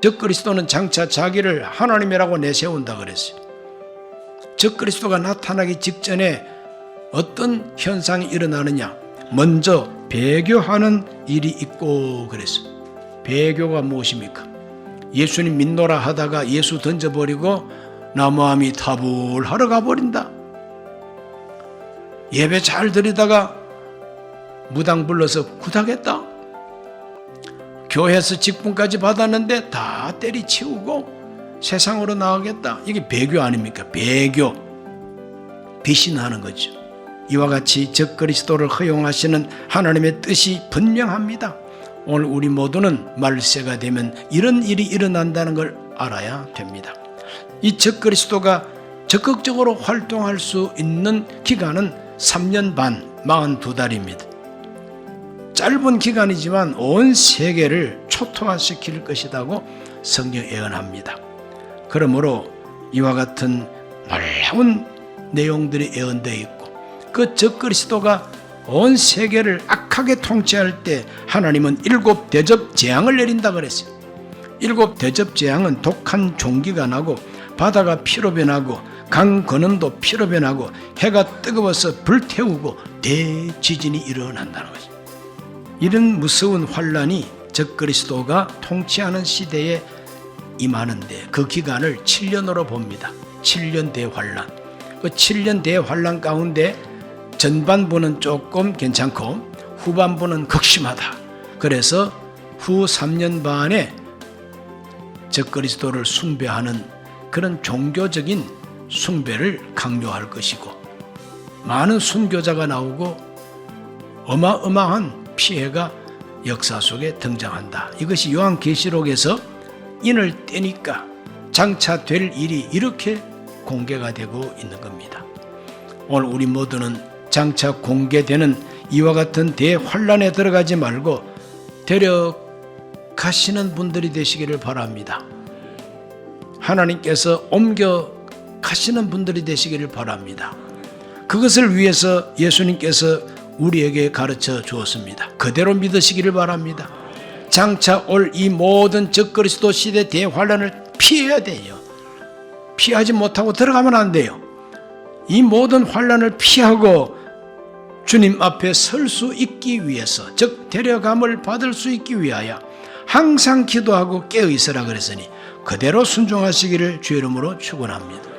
적 그리스도는 장차 자기를 하나님이라고 내세운다 그랬어요. 적 그리스도가 나타나기 직전에 어떤 현상이 일어나느냐? 먼저 배교하는 일이 있고 그랬어요. 배교가 무엇입니까? 예수님 믿노라 하다가 예수 던져버리고 나무함이 타불하러 가버린다. 예배 잘 드리다가 무당 불러서 구닥했다. 교회에서 직분까지 받았는데 다 때리치우고 세상으로 나가겠다. 이게 배교 아닙니까? 배교. 배신하는 거죠. 이와 같이 적그리스도를 허용하시는 하나님의 뜻이 분명합니다. 오늘 우리 모두는 말세가 되면 이런 일이 일어난다는 걸 알아야 됩니다. 이 적그리스도가 적극적으로 활동할 수 있는 기간은 3년 반, 42달입니다. 짧은 기간이지만 온 세계를 초토화시킬 것이라고 성경 예언합니다. 그러므로 이와 같은 놀라운 내용들이 예언되어 있고 그 적그리스도가 온 세계를 악하게 통치할 때 하나님은 일곱 대접 재앙을 내린다 그랬어요. 일곱 대접 재앙은 독한 종기가 나고 바다가 피로 변하고 강 건음도 피로 변하고 해가 뜨거워서 불태우고 대지진이 일어난다는 거죠. 이런 무서운 환란이 적그리스도가 통치하는 시대에 임하는데 그 기간을 7년으로 봅니다. 7년 대환란. 그 7년 대환란 가운데 전반부는 조금 괜찮고 후반부는 극심하다. 그래서 후 3년 반에 적그리스도를 숭배하는 그런 종교적인 숭배를 강요할 것이고 많은 순교자가 나오고 어마어마한 피해가 역사 속에 등장한다. 이것이 요한계시록에서 인을 떼니까 장차 될 일이 이렇게 공개가 되고 있는 겁니다. 오늘 우리 모두는 장차 공개되는 이와 같은 대환란에 들어가지 말고 데려가시는 분들이 되시기를 바랍니다. 하나님께서 옮겨 가시는 분들이 되시기를 바랍니다. 그것을 위해서 예수님께서 우리에게 가르쳐 주었습니다. 그대로 믿으시기를 바랍니다. 장차 올 이 모든 적그리스도 시대 대환란을 피해야 돼요. 피하지 못하고 들어가면 안 돼요. 이 모든 환란을 피하고 주님 앞에 설 수 있기 위해서 즉 데려감을 받을 수 있기 위하여 항상 기도하고 깨어 있으라 그랬으니 그대로 순종하시기를 주의 이름으로 축원합니다.